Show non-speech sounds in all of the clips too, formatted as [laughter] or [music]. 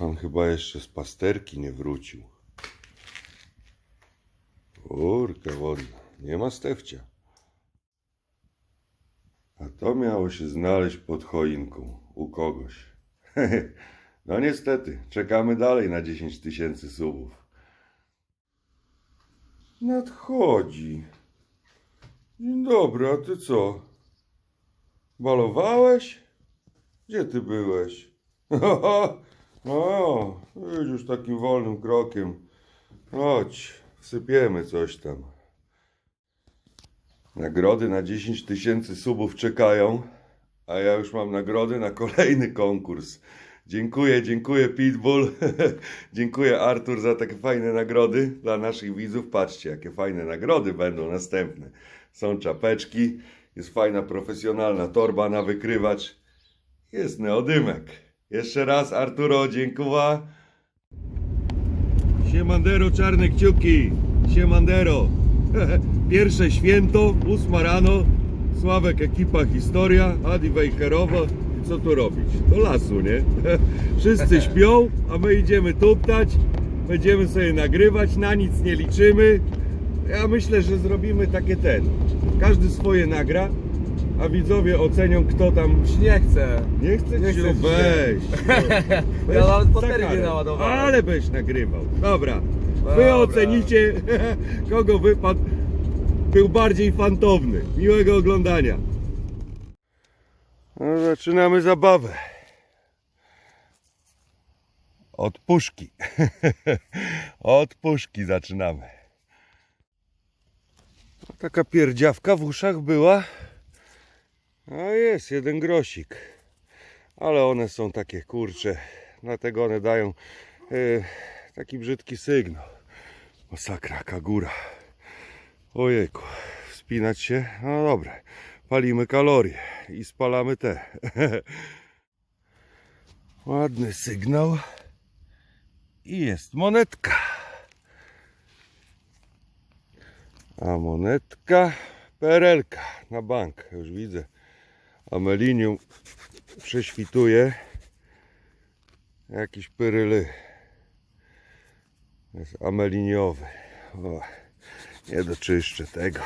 Stefan chyba jeszcze z pasterki nie wrócił. Kurka wodna, nie ma Stefcia. A to miało się znaleźć pod choinką u kogoś. [laughs] No niestety, czekamy dalej na 10 tysięcy subów. Nadchodzi. Dzień dobry, a ty co? Balowałeś? Gdzie ty byłeś? [laughs] O, idź już takim wolnym krokiem. Chodź, wsypiemy coś tam. Nagrody na 10 tysięcy subów czekają, a ja już mam nagrody na kolejny konkurs. Dziękuję, dziękuję Pitbull. [laughs] dziękuję Artur za takie fajne nagrody dla naszych widzów. Patrzcie, jakie fajne nagrody będą następne. Są czapeczki, jest fajna profesjonalna torba na wykrywacz. Jest neodymek. Jeszcze raz Arturo, dziękuję. Siemandero czarne kciuki. Siemandero. [laughs] Pierwsze święto, ósma rano. Sławek, ekipa, historia. Adi Wejherowo. I co tu robić? Do lasu, nie? [laughs] Wszyscy [laughs] śpią, a my idziemy tuptać. Będziemy sobie nagrywać, na nic nie liczymy. Ja myślę, że zrobimy takie ten. Każdy swoje nagra, a widzowie ocenią, kto tam Nie chcę. nie chce Nie ci chcę [laughs] weź. no. Ja nawet Za baterii karę. nie naładowałem. Ale byś nagrywał. Dobra. Wy Dobra. ocenicie, [laughs] kogo wypadł. Był bardziej fantowny. Miłego oglądania. No, zaczynamy zabawę. Od puszki. [laughs] Od puszki zaczynamy. Taka pierdziawka w uszach była. A jest jeden grosik. Ale one są takie kurcze. Dlatego one dają e, taki brzydki sygnał. Masakra, jaka góra. Ojejku, wspinać się? No dobra. Palimy kalorie i spalamy te. [laughs] Ładny sygnał. I jest monetka. A monetka perelka na bank. Już widzę. Amelinium prześwituje. Jakiś pyryly. Jest ameliniowy. O, nie doczyszczę tego.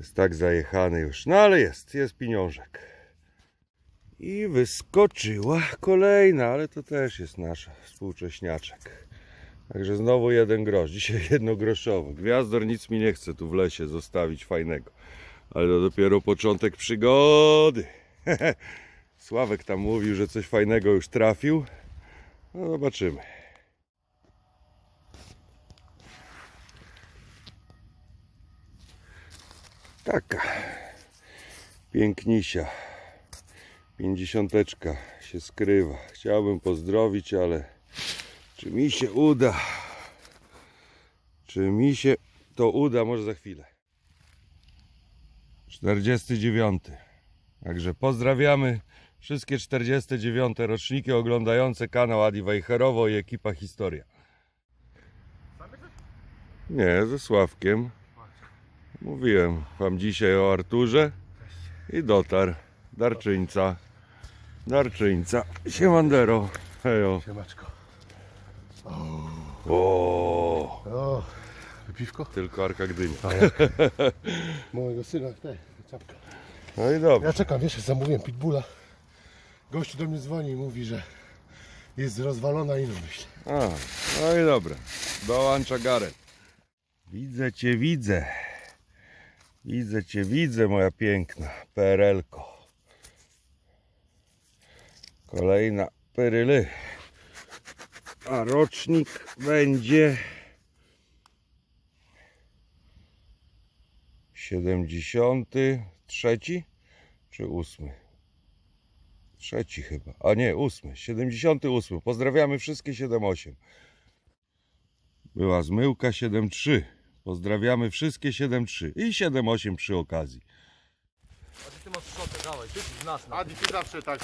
Jest tak zajechany już. No ale jest, jest pieniążek. I wyskoczyła kolejna, ale to też jest nasza współcześniaczek. Także znowu jeden grosz. Dzisiaj jednogroszowo. Gwiazdor nic mi nie chce tu w lesie zostawić fajnego. Ale to dopiero początek przygody. [laughs] Sławek tam mówił, że coś fajnego już trafił. No zobaczymy. Taka pięknisia. Pięćdziesiąteczka się skrywa. Chciałbym pozdrowić, ale czy mi się uda? Czy mi się to uda? Może za chwilę. 49. Także pozdrawiamy wszystkie 49 roczniki oglądające kanał Adi Wejherowo i ekipa Historia. Nie, ze Sławkiem. Mówiłem wam dzisiaj o Arturze i dotarł. Darczyńca. Darczyńca. Siemandero. Hejo. Siemaczko. O, O, piwko? tylko Arka Gdynia. [laughs] Mojego syna, te, czapka. No i dobrze. Ja czekam, wiesz, zamówiłem pitbulla. Gościu do mnie dzwoni i mówi, że jest rozwalona i no myślę. A, no i dobra. Dołącza Gareth. Widzę cię, widzę. Widzę cię, widzę, moja piękna PRL-ko. Kolejna peryly. A rocznik będzie 73 czy 8? Trzeci chyba. A nie, ósmy. 78. Pozdrawiamy wszystkie 78. Była zmyłka 7-3. Pozdrawiamy wszystkie 7-3 i 7-8 przy okazji. A ty, ty masz szotę, dawaj, ty znasz na Adi, ty zawsze tak.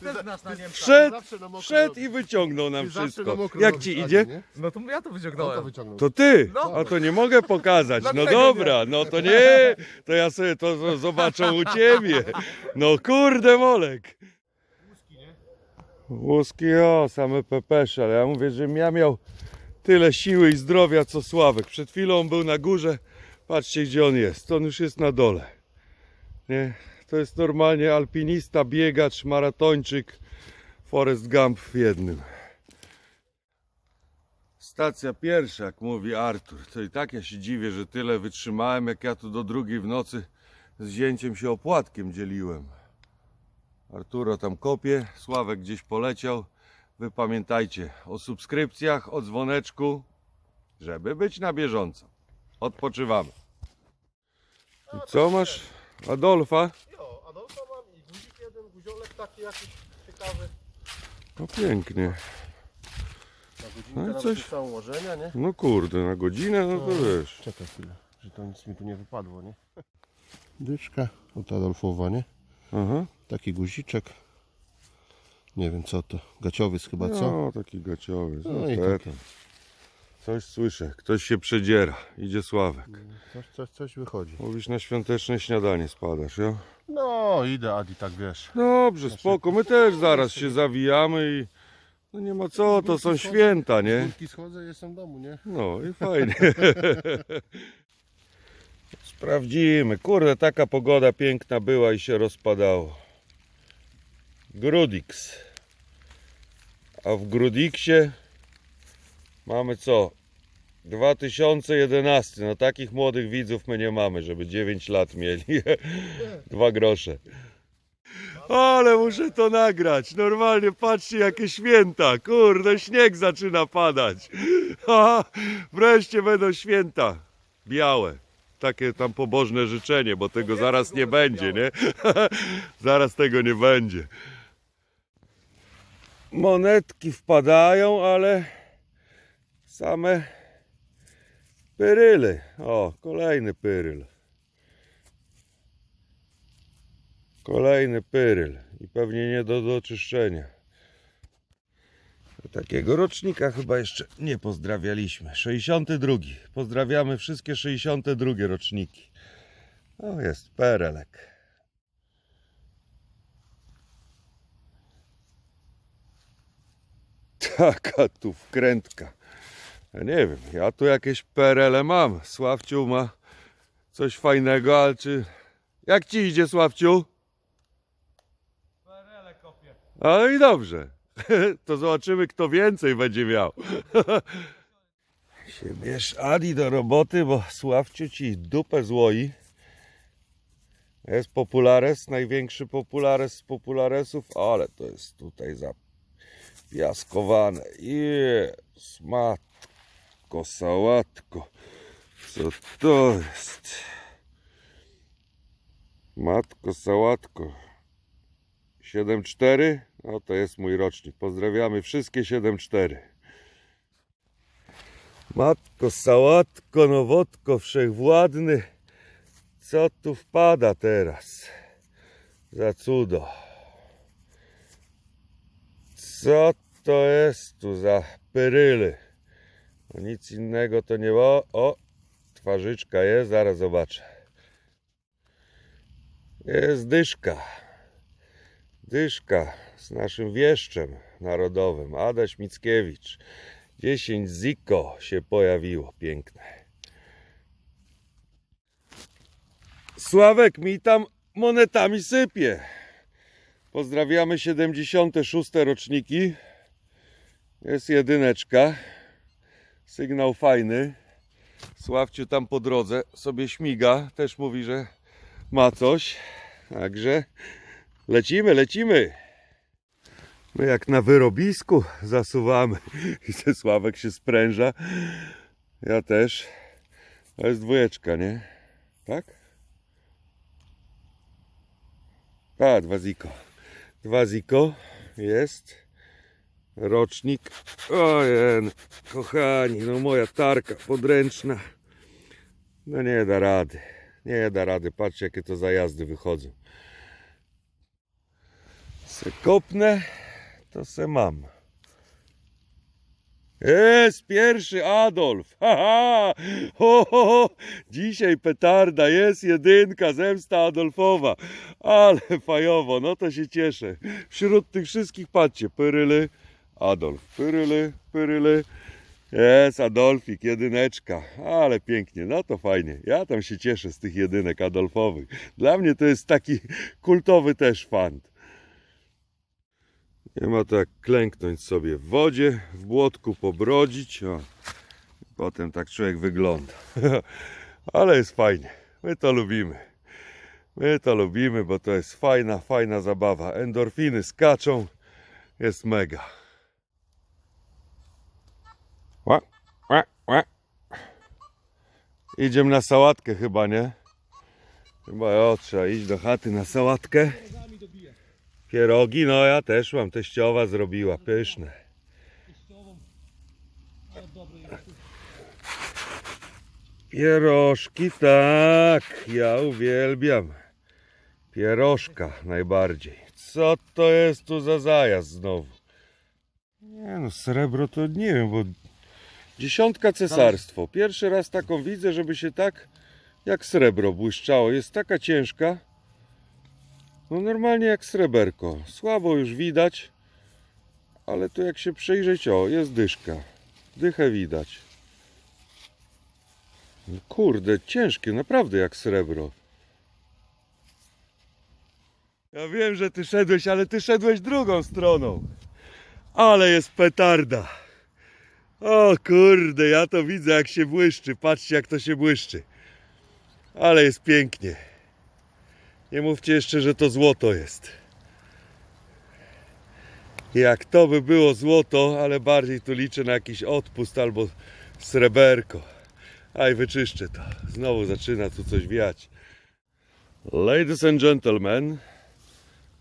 Ty znasz na Niemca. Wszedł, zawsze na mokro wszedł i wyciągnął nam Ty zawsze na wszystko. mokro Jak robisz, ci Adi, idzie? nie? No to ja to On to wyciągnąłem. wyciągnął. To ty! No. A to nie mogę pokazać. No Dlaczego dobra, no to nie. To ja sobie to z- zobaczę u ciebie. No kurde molek. Łuski, o, same pepesze, ale ja mówię, że ja miał tyle siły i zdrowia co Sławek. Przed chwilą był na górze, patrzcie gdzie on jest, on już jest na dole. Nie? To jest normalnie alpinista, biegacz, maratończyk, Forest Gump w jednym. Stacja pierwsza, jak mówi Artur. To i tak ja się dziwię, że tyle wytrzymałem, jak ja tu do drugiej w nocy z zięciem się opłatkiem dzieliłem. Arturo tam kopie, Sławek gdzieś poleciał. Wy pamiętajcie o subskrypcjach, o dzwoneczku, żeby być na bieżąco. Odpoczywamy. I co masz? Adolfa? Jo, Adolfa mam i guzik jeden, guziolek taki jakiś ciekawy. No pięknie. Na godzinkę No i coś- coś... są ułożenia, nie? No kurde, na godzinę, no to wiesz. Czekaj chwilę, że to nic mi tu nie wypadło, nie? [laughs] Dyczka od Adolfowa, nie? Aha. Taki guziczek. Nie wiem co to. Gaciowiec chyba, co? No, taki gaciowy. No No i taki. Coś słyszę, ktoś się przedziera. Idzie Sławek. Coś, coś, coś wychodzi. Mówisz na świąteczne śniadanie spadasz, jo? No, idę Adi, tak wiesz. Dobrze, spoko. My też zaraz się zawijamy i no nie ma co, to są święta, nie? Górki schodzę, jestem w domu, nie? No i fajnie. [laughs] Sprawdzimy. Kurde, taka pogoda piękna była i się rozpadało. Grudix. A w Grudiksie mamy co? 2011. No takich młodych widzów my nie mamy, żeby 9 lat mieli. [laughs] Dwa grosze. Ale muszę to nagrać. Normalnie patrzcie jakie święta. Kurde, śnieg zaczyna padać. [laughs] Wreszcie będą święta. Białe. Takie tam pobożne życzenie, bo tego zaraz nie będzie, nie? [laughs] zaraz tego nie będzie. Monetki wpadają, ale same pyryly. O, kolejny pyryl. Kolejny pyryl i pewnie nie do doczyszczenia. Takiego rocznika chyba jeszcze nie pozdrawialiśmy. 62. Pozdrawiamy wszystkie 62 roczniki. O, jest perelek. Taka tu wkrętka. Ja nie wiem, ja tu jakieś perele mam. Sławciu ma coś fajnego, ale czy... Jak ci idzie, Sławciu? PRL kopię. No i dobrze. [laughs] To zobaczymy, kto więcej będzie miał. [laughs] Się bierz Adi do roboty, bo Sławciu ci dupę złoi. Jest populares, największy populares z popularesów, ale to jest tutaj zapiaskowane. Jest, matko, sałatko. Co to jest? Matko, sałatko. 7-4? No to jest mój rocznik. Pozdrawiamy wszystkie 7-4. Matko, sałatko, nowotko, wszechwładny. Co tu wpada teraz? Za cudo. Co to jest tu za pyryly? Nic innego to nie... O, o, twarzyczka jest, zaraz zobaczę. Jest dyszka. Dyszka z naszym wieszczem narodowym, Adaś Mickiewicz. 10 ziko się pojawiło, piękne. Sławek mi tam monetami sypie. Pozdrawiamy 76 roczniki. Jest jedyneczka. Sygnał fajny. Sławciu tam po drodze sobie śmiga. Też mówi, że ma coś. Także Lecimy, lecimy. My jak na wyrobisku zasuwamy. [laughs] I ten Sławek się spręża. Ja też. To jest dwójeczka, nie? Tak? A, dwa ziko. Dwa ziko jest. Rocznik. Ojej, kochani, no moja tarka podręczna. No nie da rady. Nie da rady. Patrzcie jakie to zajazdy wychodzą se kopnę, to se mam. Jest pierwszy Adolf. Ha, ha. Ho, ho, ho. Dzisiaj petarda, jest jedynka, zemsta Adolfowa. Ale fajowo, no to się cieszę. Wśród tych wszystkich, patrzcie, pyryly, Adolf, pyryly, pyryly. Jest Adolfik, jedyneczka, ale pięknie, no to fajnie. Ja tam się cieszę z tych jedynek Adolfowych. Dla mnie to jest taki kultowy też fant. Nie ma to jak klęknąć sobie w wodzie, w błotku pobrodzić. O. Potem tak człowiek wygląda. [laughs] Ale jest fajnie. My to lubimy. My to lubimy, bo to jest fajna, fajna zabawa. Endorfiny skaczą. Jest mega. Idziemy na sałatkę chyba, nie? Chyba o, trzeba iść do chaty na sałatkę. Pierogi, no ja też mam, teściowa zrobiła, pyszne. Pierożki, tak, ja uwielbiam. Pierożka najbardziej. Co to jest tu za zajazd znowu? Nie no, srebro to nie wiem, bo dziesiątka cesarstwo. Pierwszy raz taką widzę, żeby się tak jak srebro błyszczało. Jest taka ciężka. No normalnie jak sreberko. Słabo już widać, ale tu jak się przyjrzeć, o, jest dyszka. Dychę widać. No Kurde, ciężkie, naprawdę jak srebro. Ja wiem, że ty szedłeś, ale ty szedłeś drugą stroną. Ale jest petarda. O kurde, ja to widzę jak się błyszczy. Patrzcie jak to się błyszczy. Ale jest pięknie. Nie mówcie jeszcze, że to złoto jest. Jak to by było złoto, ale bardziej tu liczę na jakiś odpust albo sreberko. Aj, wyczyszczę to. Znowu zaczyna tu coś wiać. Ladies and gentlemen,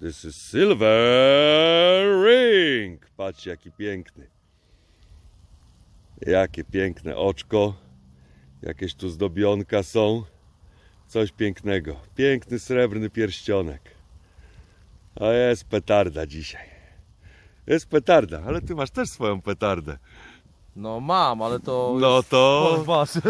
this is silver ring. Patrzcie, jaki piękny. Jakie piękne oczko. Jakieś tu zdobionka są. Coś pięknego. Piękny srebrny pierścionek. A jest petarda dzisiaj. Jest petarda, ale ty masz też swoją petardę. No mam, ale to... No to- [laughs] wasz. [laughs]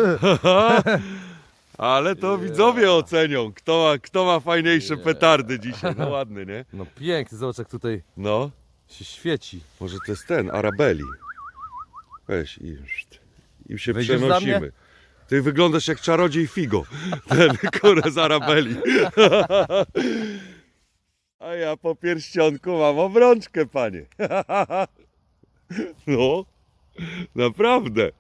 Ale to widzowie ocenią, kto ma, kto ma fajniejsze petardy dzisiaj. No ładny, nie? No piękny, zobacz jak tutaj No, się świeci. może to jest ten, Arabeli. Weź i już. I się przenosimy. Ty wyglądasz jak czarodziej Figo. [laughs] Ten kurę z Arabeli. [laughs] A ja po pierścionku mam obrączkę, panie. [laughs] No, naprawdę.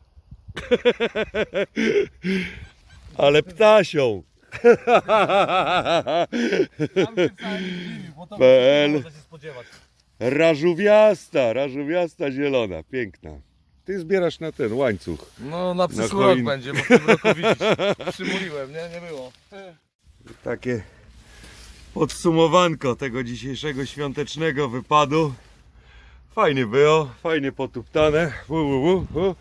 Ale ptasią. PL. Rażuwiasta, rażuwiasta zielona, piękna. Ty zbierasz na ten łańcuch. No na przyszły choin- rok będzie, bo w tym roku widzisz. Przymuliłem, nie? Nie było. Takie podsumowanko tego dzisiejszego świątecznego wypadu. Fajnie było, fajnie potuptane. U, u, u.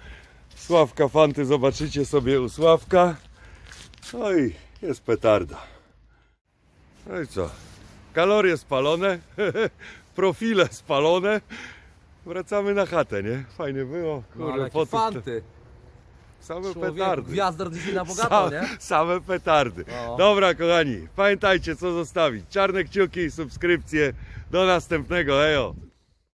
Sławka Fanty zobaczycie sobie u Sławka. No i jest petarda. No i co? Kalorie spalone, [laughs] profile spalone. Wracamy na chatę, nie? Fajnie było. No, ale jakie potup- fanty. Same Człowieku, petardy. gwiazdor dzisiaj na bogato, Sa- nie? Same petardy. No. Dobra, kochani, pamiętajcie co zostawić. Czarne kciuki subskrypcje. Do następnego, ejo.